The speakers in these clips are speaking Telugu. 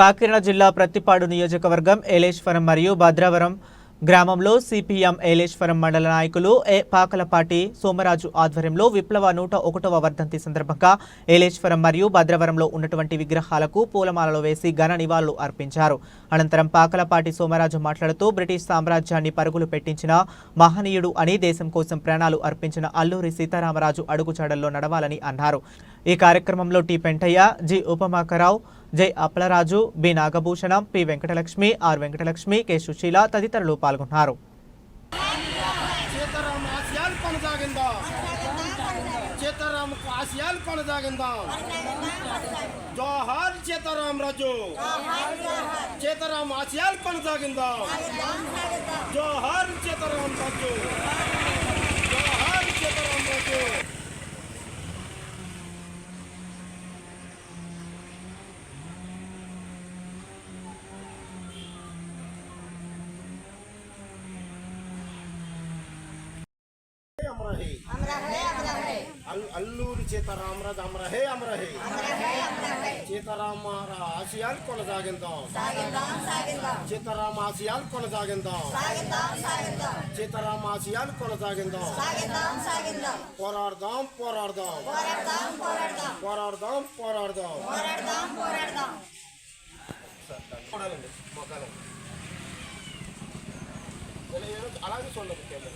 కాకినాడ జిల్లా ప్రత్తిపాడు నియోజకవర్గం ఏలేశ్వరం మరియు భద్రావరం గ్రామంలో సిపిఎం ఏలేశ్వరం మండల నాయకులు ఏ పాకలపాటి సోమరాజు ఆధ్వర్యంలో విప్లవ నూట ఒకటవ వర్ధంతి సందర్భంగా ఏలేశ్వరం మరియు భద్రవరంలో ఉన్నటువంటి విగ్రహాలకు పూలమాలలు వేసి ఘన నివాళులు అర్పించారు. అనంతరం పాకలపాటి సోమరాజు మాట్లాడుతూ బ్రిటిష్ సామ్రాజ్యాన్ని పరుగులు పెట్టించిన మహనీయుడు అని దేశం కోసం ప్రాణాలు అర్పించిన అల్లూరి సీతారామరాజు అడుగుచాడల్లో నడవాలని అన్నారు. ఈ కార్యక్రమంలో T. Pentaiah G. Upamakarao Jai Appalaraju B Nagabhushanam P Venkatalakshmi R Venkatalakshmi K Sushila తదితరులు పాల్గొన్నారు. సీతారామ ఆశయాలు కొనసాగిందాం? జోహార్ సీతారాం రాజు. చేతరాం ఆశయాలు కొనసాగిందాం? జోహార్ సీతారాం అల్లూరి సీతారామరాజు అమరహే అమరహే సీతారామ ఆశయాలు కొనసాగిందాం సీతారామ ఆశయాలు కొనసాగిందాం సీతారామ ఆశయాలు కొనసాగిందాం పోరాడదాం పోరాడదాం పోరాడదాం పోరాడదాం చూడాలండి మొక్కలు అలాగే చూడండి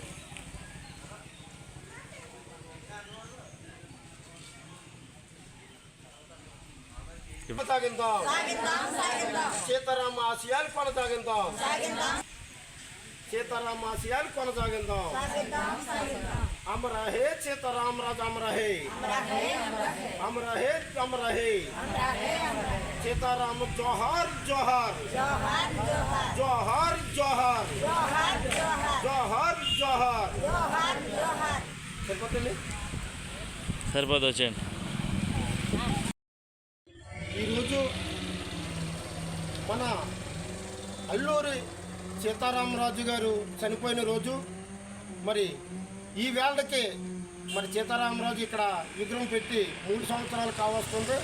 కెమెరా కొనసాగిందాం సీతారామ ఆశయాలు కొనసాగిందాం సీతారామ ఆశయాలు కొనసాగిందాం అమరహే సీతారామరాజు అమరహే అమరహే అమరహే సీతారామ జోహార్ జోహార్ జోహార్ జోహార్ జోహార్ జోహార్ సరిపోతుంది సరిపోదు వచ్చేయండి ఈరోజు సీతారామరాజు గారు చనిపోయిన రోజు మరి ఈ వేళకి మరి సీతారామరాజు ఇక్కడ విగ్రహం పెట్టి మూడు సంవత్సరాలు కావస్తుంది.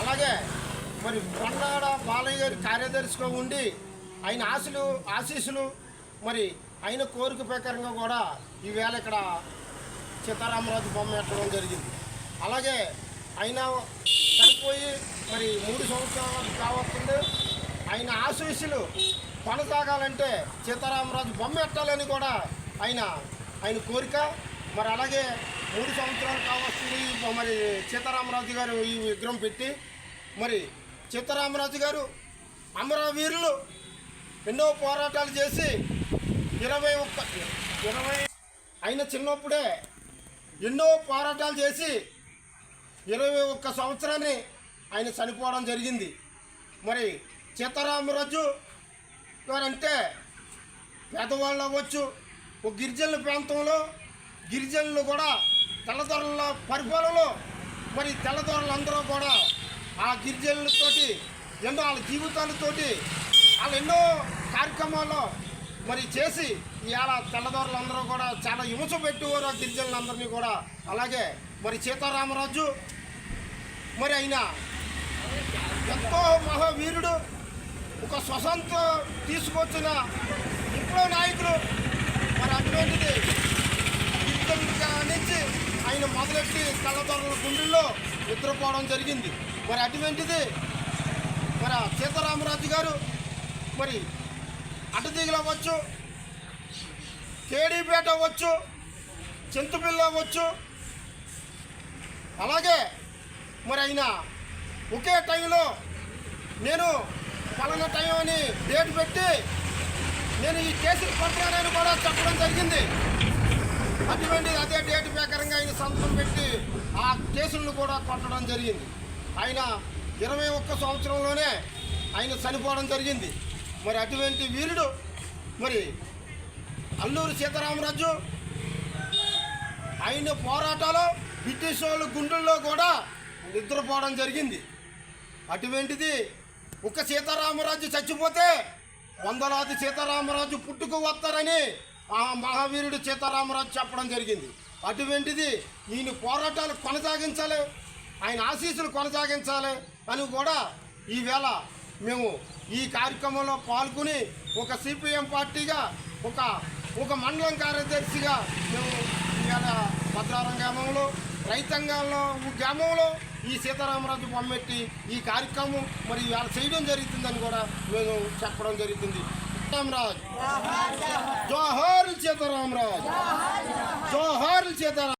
అలాగే మరి ప్రన్నాడ బాలయ్య గారి కార్యదర్శిగా ఉండి ఆయన ఆశలు ఆశీస్సులు మరి ఆయన కోరిక ప్రకారంగా కూడా ఈ వేళ ఇక్కడ సీతారామరాజు బొమ్మ పెట్టడం జరిగింది. అలాగే ఆయన చనిపోయి మరి మూడు సంవత్సరాలు కావస్తుంది. ఆయన ఆశీస్సులు కొనసాగాలంటే సీతారామరాజు బొమ్మ ఎట్టాలని కూడా ఆయన ఆయన కోరిక. మరి అలాగే మూడు సంవత్సరాలు కావస్తుంది మరి సీతారామరాజు గారు ఈ విగ్రహం పెట్టి మరి సీతారామరాజు గారు అమరవీరులు ఎన్నో పోరాటాలు చేసి ఇరవై ఒక్క ఇరవై ఆయన చిన్నప్పుడే ఎన్నో పోరాటాలు చేసి ఇరవై ఒక్క సంవత్సరాన్ని ఆయన చనిపోవడం జరిగింది. మరి సీతారామరాజు ఎవరంటే పేదవాళ్ళు అవ్వచ్చు ఒక గిరిజనుల ప్రాంతంలో గిరిజనులు కూడా తెల్లదొరల పరిపాలనలో మరి తెల్లదొరలందరూ కూడా ఆ గిరిజనులతోటి ఎన్నో వాళ్ళ జీవితాలతోటి వాళ్ళు ఎన్నో కార్యక్రమాల్లో మరి చేసి ఇవాళ తెల్లదొరలందరూ కూడా చాలా హింస పెట్టేవారు ఆ గిరిజనులందరినీ కూడా. అలాగే మరి సీతారామరాజు మరి ఆయన ఎంతో మహావీరుడు ఒక స్వతంత్రం తీసుకొచ్చిన ఇంట్లో నాయకులు మరి అటువంటిది నుంచి ఆయన మొదలెట్టి తెల్లదొరల గుండెల్లో నిద్రపోవడం జరిగింది. మరి అటువంటిది మరి సీతారామరాజు గారు మరి అడ్డదిగులు అవ్వచ్చు కేడీపేట అవ్వచ్చు చింతపిల్ల అవ్వచ్చు. అలాగే మరి ఆయన ఒకే టైంలో నేను పలానా టైం అని డేట్ పెట్టి నేను ఈ కేసులు కొట్టానని కూడా చెప్పడం జరిగింది. అటువంటి అదే డేట్ ప్రకారంగా ఆయన సంతకం పెట్టి ఆ కేసులను కూడా కొట్టడం జరిగింది. ఆయన ఇరవై ఒక్క సంవత్సరంలోనే ఆయన చనిపోవడం జరిగింది. మరి అటువంటి వీరుడు మరి అల్లూరి సీతారామరాజు ఆయన పోరాటాలు బ్రిటిష్ వాళ్ళ గుండెల్లో కూడా నిద్రపోవడం జరిగింది. అటువంటిది ఒక సీతారామరాజు చచ్చిపోతే వందలాది సీతారామరాజు పుట్టుకు వస్తారని ఆ మహావీరుడు సీతారామరాజు చెప్పడం జరిగింది. అటువంటిది ఈయన పోరాటాలు కొనసాగించాలి ఆయన ఆశీస్సులు కొనసాగించాలి అని కూడా ఈవేళ మేము ఈ కార్యక్రమంలో పాల్గొని ఒక సిపిఎం పార్టీగా ఒక ఒక మండలం కార్యదర్శిగా మేము ఈవేళ భద్రారం గ్రామంలో రైతాంగంలో గ్రామంలో ఈ సీతారామరాజు బొమ్మెట్టి ఈ కార్యక్రమం మరి ఇవాళ చేయడం జరుగుతుందని కూడా మేము చెప్పడం జరుగుతుంది. సీతారామరాజు. జోహార్ సీతారామరాజు. జోహార్ సీతారాం